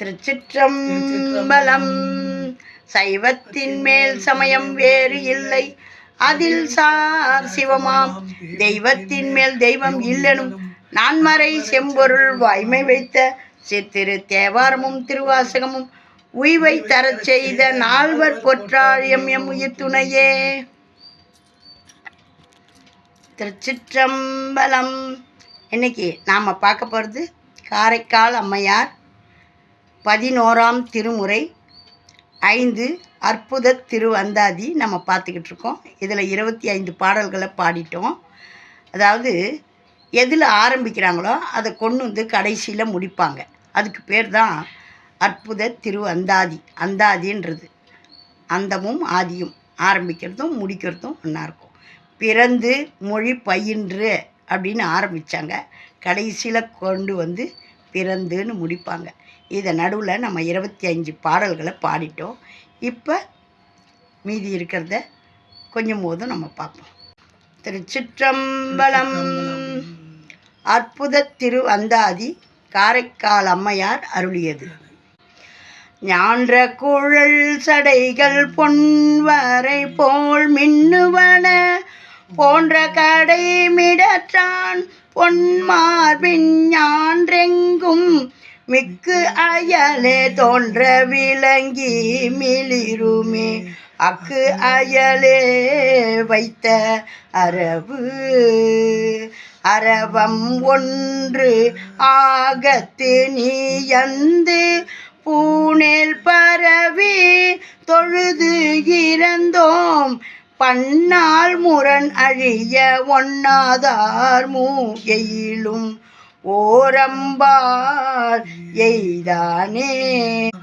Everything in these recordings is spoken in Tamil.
திருச்சிற்றம்பலம். சைவத்தின் மேல் சமயம் வேறு இல்லை. அதில் சார் சிவமாம். தெய்வத்தின் மேல் தெய்வம் இல்லெனும். நான்மறை செம்பொருள் வாய்மை வைத்த சித்திரு தேவாரமும் திருவாசகமும் உய்வை தரச் செய்த நால்வர் பொற்றாழியம் எம் உயிர் துணையே. திருச்சிற்றம்பலம். இன்னைக்கு நாம் பார்க்க போகிறது காரைக்கால் அம்மையார் பதினோராம் திருமுறை ஐந்து அற்புத திருவந்தாதி நம்ம பார்த்துக்கிட்டு இருக்கோம் இதில் இருபத்தி ஐந்து பாடல்களை பாடிட்டோம். அதாவது எதில் ஆரம்பிக்கிறாங்களோ அதை கொண்டு வந்து கடைசியில் முடிப்பாங்க. அதுக்கு பேர் தான் அற்புத திரு அந்தாதி அந்தாதின்றது. அந்தமும் ஆதியும். ஆரம்பிக்கிறதும் முடிக்கிறதும் ஒன்றா இருக்கும். பிறந்து மொழி பயின்று அப்படின்னு ஆரம்பித்தாங்க கடைசியில் கொண்டு வந்து பிறந்துன்னு முடிப்பாங்க. இதை நடுவில் நம்ம இருபத்தி அஞ்சு பாடல்களை பாடிட்டோம். இப்போ மீதி இருக்கிறத கொஞ்சம் போதும் நம்ம பார்ப்போம். திருச்சிற்றம்பலம். அற்புத திரு அந்தாதி காரைக்கால் அம்மையார் அருளியது. ஞான்ற குழல் சடைகள் பொன்வரை போல் மின்னுவன போன்ற கடை மிடற்றான் பொன்மார்பின் ஞான்றெங்கும் மிக்கு அயலே தோன்ற விளங்கி மிளிருமே. அக்கு அயலே வைத்த அரவு அரவம் ஒன்று ஆகத்து நீயந்து பூனேல் பரவி தொழுது இறந்தோம். பன்னால் முரண் அழிய ஒண்ணாதார் மூகையிலும் ஓரம்பால் எய்தானே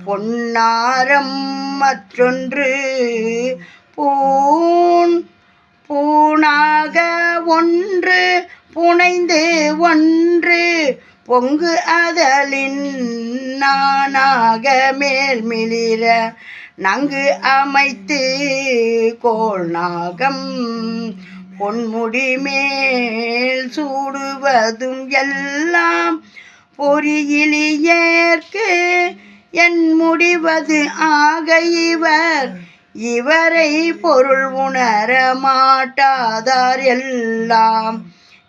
பொன்னாரம் மற்றொன்று பூண் பூணாக ஒன்று புனைந்து ஒன்று பொங்கு அதலின் நானாக மேல்மிளிர நங்கு அமைத்து கோள் நாகம் பொன்முடி மேல் சூடு சூடுவதும் எல்லாம் பொறியிலியேற்கு என் முடிவது ஆக இவர். இவரை பொருள் உணர மாட்டாதார் எல்லாம்.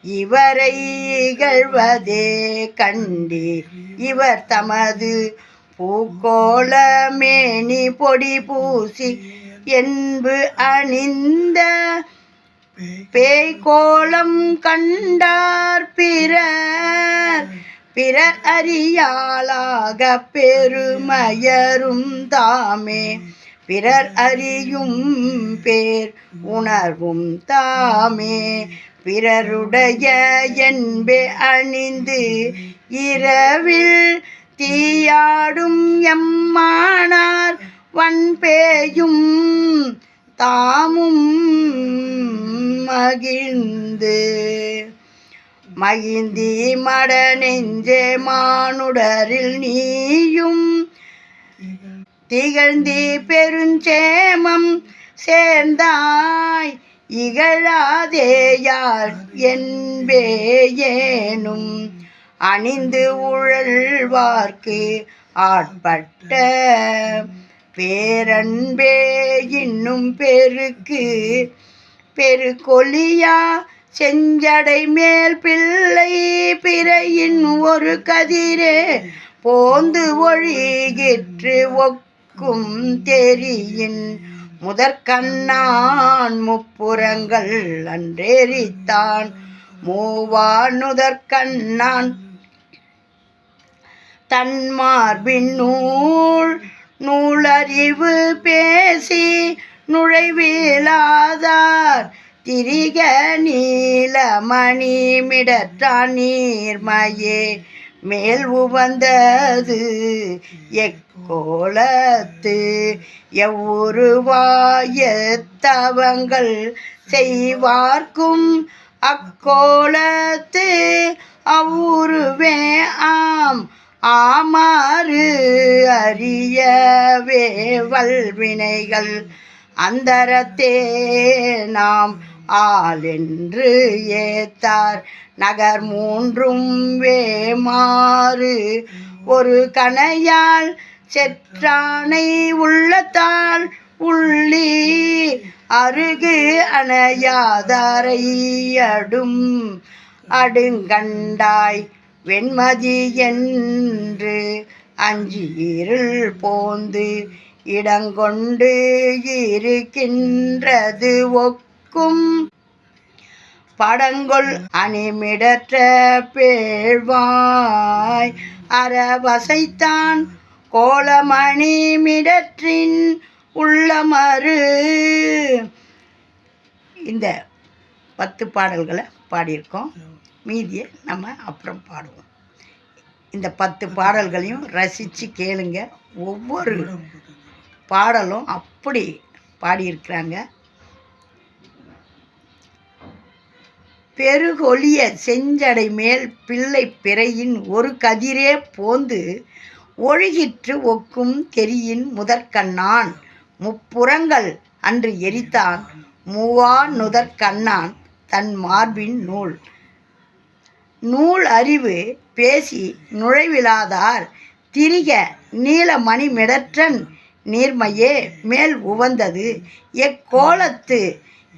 இவரை இகழ்வதே கண்டி இவர் தமது பூகோள மேனி பொடி பூசி என்பு அணிந்த பேய் கோலம் கண்டார் பிறர். பிறர் அறியாளாக பெருமையரும் தாமே. பிறர் அறியும் பேர் உணர்வும் தாமே. பிறருடைய என்பே அணிந்து இரவில் தீயாடும் எம்மானார் வன்பேயும் தாமும் மகிழ்ந்து. மகிழ்ந்தி மட நெஞ்சே மானுடரில் நீயும். திகழ்ந்தி பெருஞ்சேமம் சேர்ந்தாய் இகழாதேயார் என்பேயேனும் அணிந்து உழல்வார்க்கு ஆட்பட்ட பேரன்பே இன்னும் பெருக்கு. பெருக்கொலியா செஞ்சடை மேல் பிள்ளை பிறையின் ஒரு கதிரே. போந்து ஒழிகிற்று ஒக்கும் தெரியின் முதற்கண்ணான் முப்புறங்கள் அன்றேறித்தான். மூவானுதற்கண்ணான் தன்மார்பின் நூல் நூலறிவு பேசி நுழைவிலாதார் திரிக நீலமணி மிடற்றான் நீர்மையே. மேல் உவந்தது எக்கோலத்து. எவ்வுருவாயத்தவங்கள் செய்வார்க்கும் அக்கோலத்து. அவ்வுருவே ஆம் ஆமாறு அறியவே வல்வினைகள் அந்தரத்தே நாம் ஆளென்று ஏத்தார். நகர் மூன்றும் வேமாறு ஒரு கணையால் செற்றானை உள்ளத்தால் உள்ளி அருகு அணையாதாரையடும் அடுங்கண்டாய் வெண்மதி என்று அஞ்சி இருள் போந்து இடங்கொண்டு இருக்கின்றது ஒக்கும். படங்கொள் அணிமிடற்ற பேழ்வாய் அறவசைத்தான் கோலமணி மிடற்றின் உள்ளமறு. இந்த பத்து பாடல்களை பாடியிருக்கோம். மீதியை நம்ம அப்புறம் பாடுவோம். இந்த பத்து பாடல்களையும் ரசித்து கேளுங்க. ஒவ்வொரு பாடலும் அப்படி பாடியிருக்கிறாங்க. பெருகொலிய செஞ்சடை மேல் பிள்ளை பிறையின் ஒரு கதிரே போந்து ஒழுகிற்று ஒக்கும் தெரியின் முதற்கண்ணான். முப்புறங்கள் அன்று எரித்தான். மூவா நுதற்கண்ணான் தன் மார்பின் நூல். நூல் அறிவு பேசி நுழைவிலாதார் திரிக நீலமணி மிடற்றன் நீர்மையே மேல் உவந்தது. எக்கோலத்து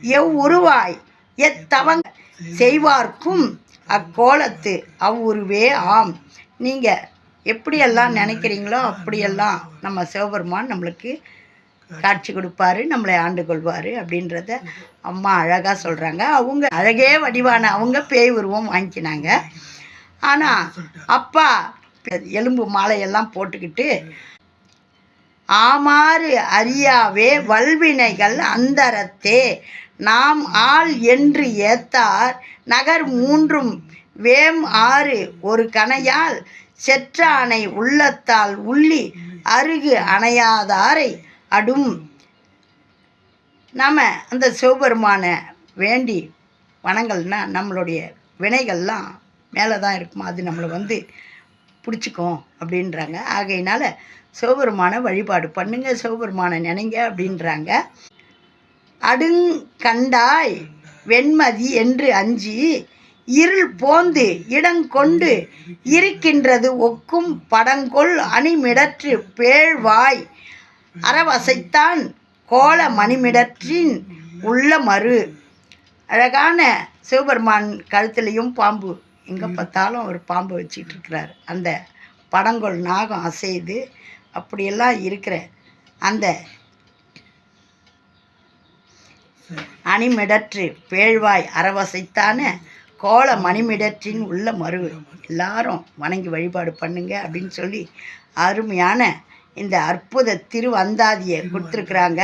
எவ்வுருவாய் எத்தவங் செய்வார்க்கும் அக்கோலத்து அவ்வுருவே ஆம். நீங்கள் எப்படியெல்லாம் நினைக்கிறீங்களோ அப்படியெல்லாம் நம்ம சிவபெருமான் நம்மளுக்கு காட்சி கொடுப்பாரு நம்மளை ஆண்டு கொள்வார் அப்படின்றத அம்மா அழகாக சொல்கிறாங்க அவங்க அழகே வடிவான அவங்க பேய் உருவம் வாங்கிக்கினாங்க ஆனால் அப்பா எலும்பு மாலையெல்லாம் போட்டுக்கிட்டு ஆமாறு அறியாவே வல்வினைகள் அந்தரத்தே நாம் ஆள் என்று ஏத்தார் நகர் மூன்றும் வேம் ஆறு ஒரு கணையால் செற்றானை உள்ளத்தால் உள்ளி அருகு அணையாதாரை அடும். நாம் அந்த சிவபெருமானை வேண்டி வணங்கள்னா நம்மளுடைய வினைகள்லாம் மேலே தான் இருக்குமா? அது நம்மளை வந்து பிடிச்சிக்கும் அப்படின்றாங்க. ஆகையினால சிவபெருமானை வழிபாடு பண்ணுங்க சிவபெருமானை நினைங்க அப்படின்றாங்க. அடுங்கண்டாய் வெண்மதி என்று அஞ்சி இருள் போந்து இடங்கொண்டு இருக்கின்றது ஒக்கும் படங்கொள் அணிமிடற்று பேழ்வாய். அறவசைத்தான் கோல மணிமிடற்றின் உள்ள மறு. அழகான சிவபெருமான் கழுத்துலேயும் பாம்பு. எங்கே பார்த்தாலும் ஒரு பாம்பு வச்சிட்டு இருக்கிறார். அந்த படங்கொள் நாகம் அசையுது. அப்படியெல்லாம் இருக்கிற அந்த அணிமிடற்று பேழ்வாய் அறவசைத்தான கோல மணிமிடற்றின் உள்ள மறு. எல்லாரும் வணங்கி வழிபாடு பண்ணுங்க அப்படின்னு சொல்லி அருமையான இந்த அற்புத திருவந்தாதியை கொடுத்துருக்குறாங்க.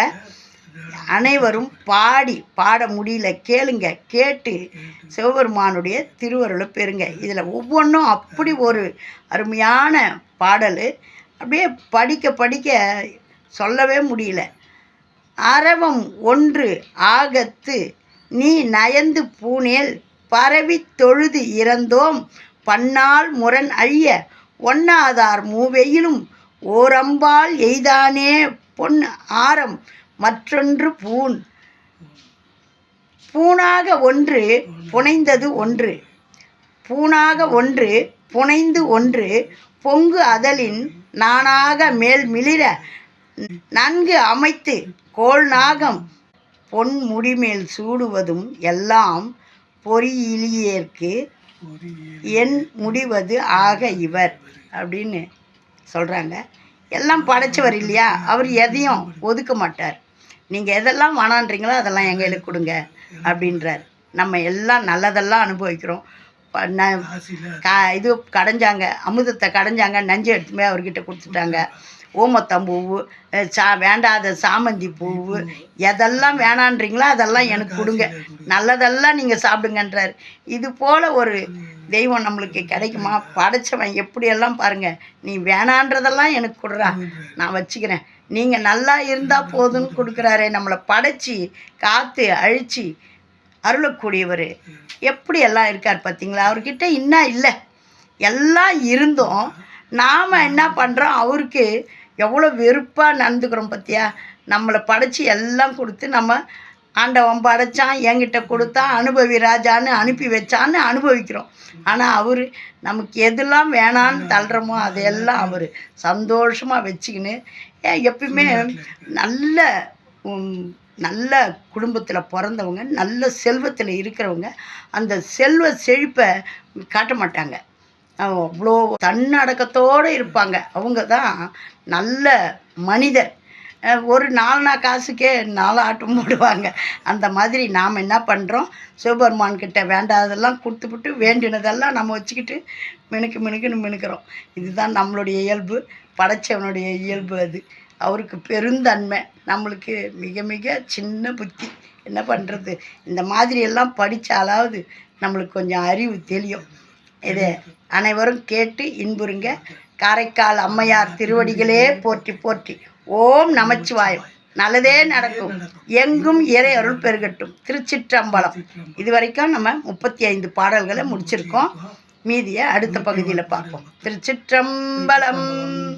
அனைவரும் பாடி பாட முடியல கேளுங்க கேட்டு சிவபெருமானுடைய திருவருளை பெறுங்க. இதில் ஒவ்வொன்றும் அப்படி ஒரு அருமையான பாடல். அப்படியே படிக்க படிக்க சொல்லவே முடியல. அரவம் ஒன்று ஆகத்து நீ நயந்து பூனேல் பரவி தொழுது இறந்தோம். பன்னால் முரண் அழிய ஒன்னாதார் மூவெயிலும் ஓரம்பால் எய்தானே பொன் ஆரம் மற்றொன்று பூன். பூனாக ஒன்று புனைந்தது ஒன்று. பூனாக ஒன்று புனைந்து ஒன்று. பொங்கு அதலின் நானாக மேல் மிளிர நன்கு அமைத்து கோல் நாகம். பொன் முடிமேல் சூடுவதும் எல்லாம் பொறியிலியேற்கு என் முடிவது ஆக இவர். அப்படின்னு சொல்கிறாங்க எல்லாம் படைச்சவர் இல்லையா? அவர் எதையும் ஒதுக்க மாட்டார். நீங்கள் எதெல்லாம் வேணான்றீங்களோ அதெல்லாம் எங்களுக்கு கொடுங்க அப்படின்றார். நம்ம எல்லாம் நல்லதெல்லாம் அனுபவிக்கிறோம். க இது கடைஞ்சாங்க அமுதத்தை கடைஞ்சாங்க நஞ்சு எடுத்துமே அவர்கிட்ட கொடுத்துட்டாங்க. ஓமத்தம்பூவு சா வேண்டாத சாமந்தி பூவு எதெல்லாம் வேணான்றீங்களோ அதெல்லாம் எனக்கு கொடுங்க. நல்லதெல்லாம் நீங்கள் சாப்பிடுங்கன்றார். இது போல் ஒரு தெய்வம் நம்மளுக்கு கிடைக்குமா? படைச்சவன் எப்படியெல்லாம் பாருங்க. நீ வேணான்றதெல்லாம் எனக்கு கொடுறா. நான் வச்சுக்கிறேன். நீங்கள் நல்லா இருந்தால் போதும்னு கொடுக்குறாரே. நம்மளை படைச்சி காத்து அழிச்சு அருளக்கூடியவர். எப்படியெல்லாம் இருக்கார் பார்த்தீங்களா? அவர்கிட்ட இன்னும் இல்லை. எல்லாம் இருந்தும் நாம் என்ன பண்ணுறோம் அவருக்கு எவ்வளோ வெறுப்பாக நடந்துக்கிறோம் பார்த்தியா நம்மளை படைச்சி எல்லாம் கொடுத்து நம்ம ஆண்டவன் படைச்சான் என்கிட்ட கொடுத்தான் அனுபவி ராஜான்னு அனுப்பி வச்சான்னு அனுபவிக்கிறோம். ஆனால் அவர் நமக்கு எதெல்லாம் வேணான்னு தள்ளுறோமோ அதையெல்லாம் அவர் சந்தோஷமாக வச்சுக்கின்னு ஏன் எப்பயுமே நல்ல நல்ல குடும்பத்தில் பிறந்தவங்க நல்ல செல்வத்தில் இருக்கிறவங்க அந்த செல்வ செழிப்பை காட்ட மாட்டாங்க. அவ்வளோ தன்னடக்கத்தோடு இருப்பாங்க. அவங்க தான் நல்ல மனிதர். ஒரு நாலனா காசுக்கே நாலு ஆட்டம் போடுவாங்க. அந்த மாதிரி நாம் என்ன பண்ணுறோம் சிவபெருமான்கிட்ட வேண்டாததெல்லாம் கொடுத்துப்புட்டு வேண்டினதெல்லாம் நம்ம வச்சுக்கிட்டு மினுக்கு மினுக்குன்னு மினுக்கிறோம். இதுதான் நம்மளுடைய இயல்பு படைச்சவனுடைய இயல்பு அது. அவருக்கு பெருந்தன்மை. நம்மளுக்கு மிக மிக சின்ன புத்தி. என்ன பண்ணுறது இந்த மாதிரி எல்லாம் படித்தாலாவது நம்மளுக்கு கொஞ்சம் அறிவு தெரியும் இதே அனைவரும் கேட்டு இன்புறுங்க. காரைக்கால் அம்மையார் திருவடிகளே போற்றி போற்றி. ஓம் நமச்சிவாயம். நல்லதே நடக்கும். எங்கும் இறை அருள் பெருகட்டும். திருச்சிற்றம்பலம். இது வரைக்கும் நம்ம முப்பத்தி ஐந்து பாடல்களை முடிச்சிருக்கோம். மீதியை அடுத்த பகுதியில் பார்ப்போம். திருச்சிற்றம்பலம்.